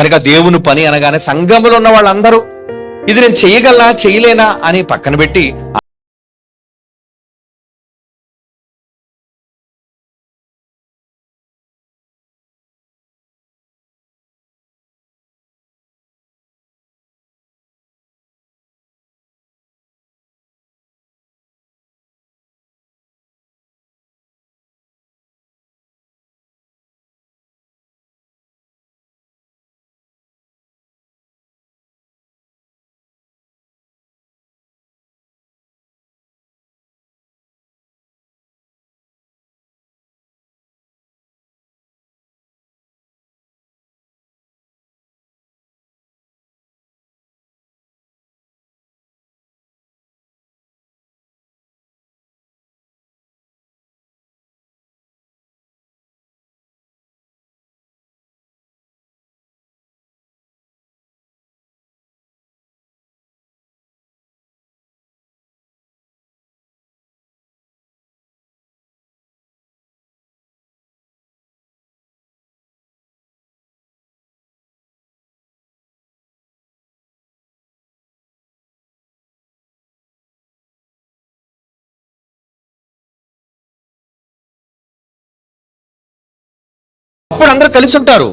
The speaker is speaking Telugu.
కనుక దేవుని పని అనగానే సంఘములో ఉన్న వాళ్ళందరూ ఇది నేను చేయగలనా చేయలేనా? అని పక్కన పెట్టి అప్పుడు అందరూ కలిసి ఉంటారు.